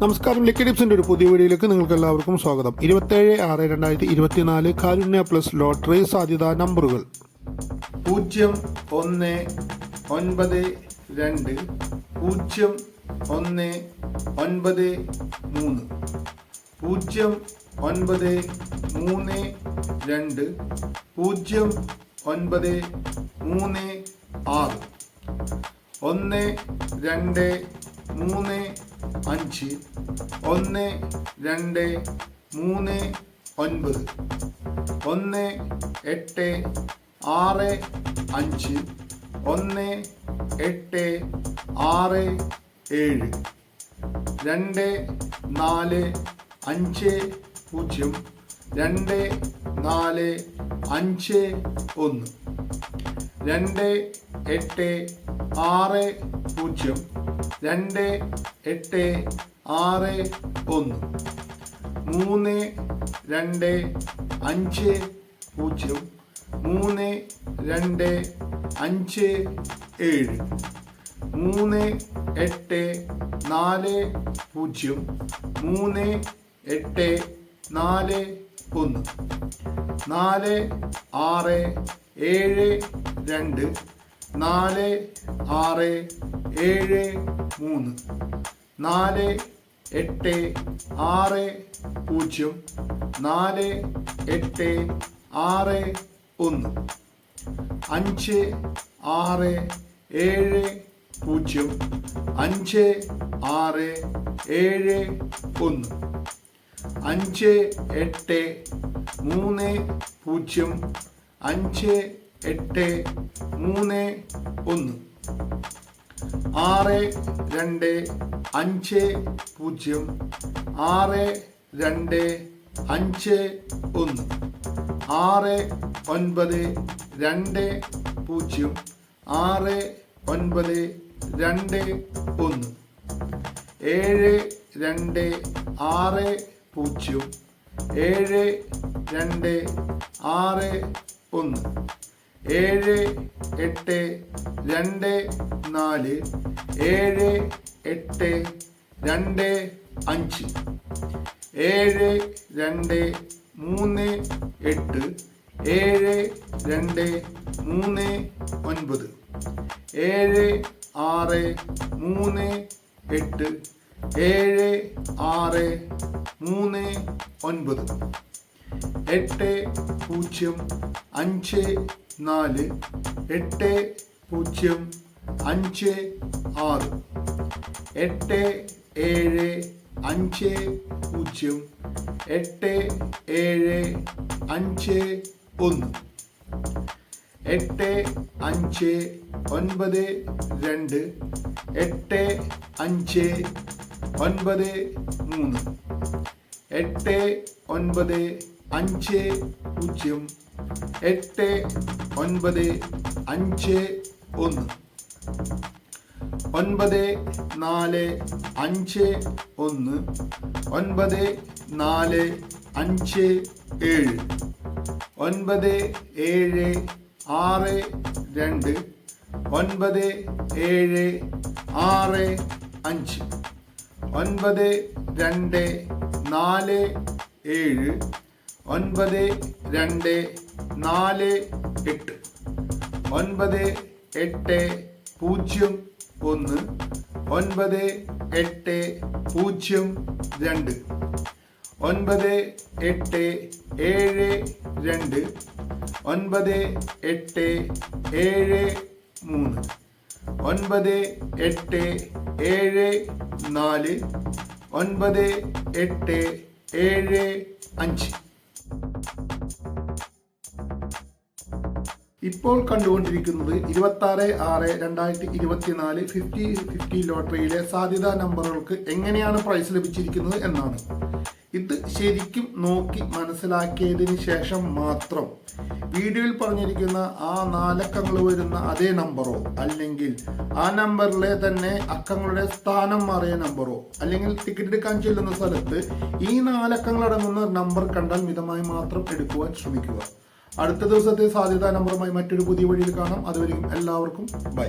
നമസ്കാരം. ലിക്കി ടിപ്സിന്റെ ഒരു പുതിയ വീഡിയോയിലേക്ക് നിങ്ങൾക്ക് എല്ലാവർക്കും സ്വാഗതം. ഇരുപത്തേഴ് ആറ് രണ്ടായിരത്തി ഇരുപത്തിനാല് കാരുണ്യ പ്ലസ് ലോട്ടറി സാധ്യതാ നമ്പറുകൾ. പൂജ്യം ഒന്ന് ഒൻപത് രണ്ട് പൂജ്യം ഒന്ന് ഒൻപത് മൂന്ന്. പൂജ്യം ഒൻപത് മൂന്ന് രണ്ട് പൂജ്യം ഒൻപത് മൂന്ന് ആറ്. ഒന്ന് രണ്ട് മൂന്ന് അഞ്ച് ഒന്ന് രണ്ട് മൂന്ന് ഒൻപത്. ഒന്ന് എട്ട് ആറ് അഞ്ച്. ഒന്ന് എട്ട് ആറ് ഏഴ്. രണ്ട് നാല് അഞ്ച് പൂജ്യം. രണ്ട് നാല് അഞ്ച് ഒന്ന്. രണ്ട് എട്ട് ആറ് പൂജ്യം രണ്ട് എട്ട് ആറ് ഒന്ന്. മൂന്ന് രണ്ട് അഞ്ച് പൂജ്യം. മൂന്ന് രണ്ട് അഞ്ച് ഏഴ്. മൂന്ന് എട്ട് നാല് പൂജ്യം. മൂന്ന് എട്ട് നാല് ഒന്ന്. നാല് ആറ് ഏഴ് രണ്ട്. നാല് ആറ് ഏഴ് മൂന്ന്. നാല് എട്ട് ആറ് പൂജ്യം. നാല് എട്ട് ആറ് ഒന്ന്. അഞ്ച് ആറ് ഏഴ് പൂജ്യം. അഞ്ച് ആറ് ഏഴ് ഒന്ന്. അഞ്ച് എട്ട് മൂന്ന് പൂജ്യം. അഞ്ച് എട്ട് മൂന്ന് ഒന്ന്. ആറ് രണ്ട് അഞ്ച് പൂജ്യം. ആറ് രണ്ട് അഞ്ച് ഒന്ന്. ആറ് ഒൻപത് രണ്ട് പൂജ്യം. ആറ് ഒൻപത് രണ്ട് ഒന്ന്. ഏഴ് രണ്ട് ആറ് പൂജ്യം. ഏഴ് രണ്ട് ആറ് ഒന്ന്. ഏഴ് എട്ട് രണ്ട് നാല് ഏഴ് എട്ട് രണ്ട് അഞ്ച്. ഏഴ് രണ്ട് മൂന്ന് എട്ട്. ഏഴ് രണ്ട് മൂന്ന് ഒൻപത്. ഏഴ് ആറ് മൂന്ന് എട്ട്. ഏഴ് ആറ് മൂന്ന് ഒൻപത്. എട്ട് പൂജ്യം അഞ്ച് നാല് എട്ട് പൂജ്യം അഞ്ച് ആറ്. എട്ട് ഏഴ് അഞ്ച് പൂജ്യം. എട്ട് ഏഴ് അഞ്ച് ഒന്ന്. എട്ട് അഞ്ച് ഒൻപത് രണ്ട്. എട്ട് അഞ്ച് ഒൻപത് മൂന്ന്. എട്ട് ഒൻപത് അഞ്ച് പൂജ്യം. എട്ട് ഒൻപത് അഞ്ച് ഒന്ന്. ഒൻപത് നാല് അഞ്ച് ഒന്ന്. ഒൻപത് നാല് അഞ്ച് ഏഴ്. ഒൻപത് ഏഴ് ആറ് രണ്ട്. ഒൻപത് ഏഴ് ആറ് അഞ്ച്. ഒൻപത് രണ്ട് നാല് ഏഴ്. ഒൻപത് രണ്ട് നാല് എട്ട്. ഒൻപത് എട്ട് പൂജ്യം ഒന്ന്. ഒൻപത് എട്ട് പൂജ്യം രണ്ട്. ഒൻപത് എട്ട് ഏഴ് രണ്ട്. ഒൻപത് എട്ട് ഏഴ് മൂന്ന്. ഒൻപത് എട്ട് ഏഴ് നാല്. ഒൻപത് എട്ട് ഏഴ് അഞ്ച്. ഇപ്പോൾ കണ്ടുകൊണ്ടിരിക്കുന്നത് ഇരുപത്തി ആറ് ആറ് രണ്ടായിരത്തി ഇരുപത്തിനാല് ഫിഫ്റ്റി ഫിഫ്റ്റി ലോട്ടറിയിലെ സാധ്യതാ നമ്പറുകൾക്ക് എങ്ങനെയാണ് പ്രൈസ് ലഭിച്ചിരിക്കുന്നത് എന്നാണ്. ഇത് ശരിക്കും നോക്കി മനസ്സിലാക്കിയതിന് ശേഷം മാത്രം വീഡിയോയിൽ പറഞ്ഞിരിക്കുന്ന ആ നാലക്കങ്ങൾ വരുന്ന അതേ നമ്പറോ അല്ലെങ്കിൽ ആ നമ്പറിലെ തന്നെ അക്കങ്ങളുടെ സ്ഥാനം മാറിയ നമ്പറോ അല്ലെങ്കിൽ ടിക്കറ്റ് എടുക്കാൻ ചെല്ലുന്ന സ്ഥലത്ത് ഈ നാലക്കങ്ങൾ അടങ്ങുന്ന നമ്പർ കണ്ടാൽ മിതമായി മാത്രം എടുക്കുവാൻ ശ്രമിക്കുക. അടുത്ത ദിവസത്തെ സാധ്യതാ നമ്പറുമായി മറ്റൊരു പുതിയ വഴിയിൽ കാണാം. അതുവരെയും എല്ലാവർക്കും ബൈ.